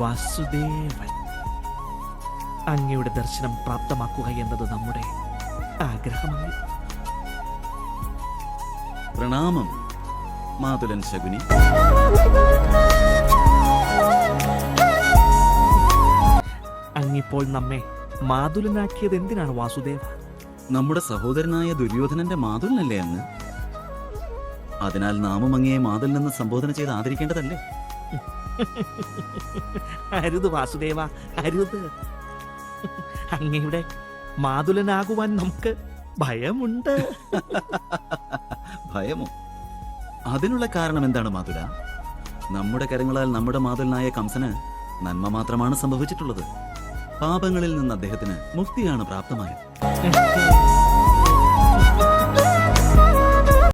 വാസുദേവൻ. അങ്ങയുടെ ദർശനം പ്രാപ്തമാക്കുക എന്നത് നമ്മുടെ ആഗ്രഹമാണ്. പ്രണാമം മാതുലൻ ശകുനി. അങ്ങിപ്പോൾ നമ്മെ മാതുലനാക്കിയത് എന്തിനാണ് വാസുദേവ? നമ്മുടെ സഹോദരനായ ദുര്യോധനന്റെ മാതുലനല്ലേ അങ്ങ് അതിനാൽ നാമം അങ്ങയെ മാതുലനെന്ന് സംബോധന ചെയ്ത് ആദരിക്കേണ്ടതല്ലേ? അരുത് വാസുദേവ അരുത്. അങ്ങയുടെ മാതുലനാകുവാൻ നമുക്ക് ഭയമുണ്ട്. ഭയമോ? അതിനുള്ള കാരണം എന്താണ് മാതുല? നമ്മുടെ കരങ്ങളാൽ നമ്മുടെ മാതുലനായ കംസന് നന്മ മാത്രമാണ് സംഭവിച്ചിട്ടുള്ളത്. പാപങ്ങളിൽ നിന്ന് അദ്ദേഹത്തിന് മുക്തിയാണ് പ്രാപ്തമായത്.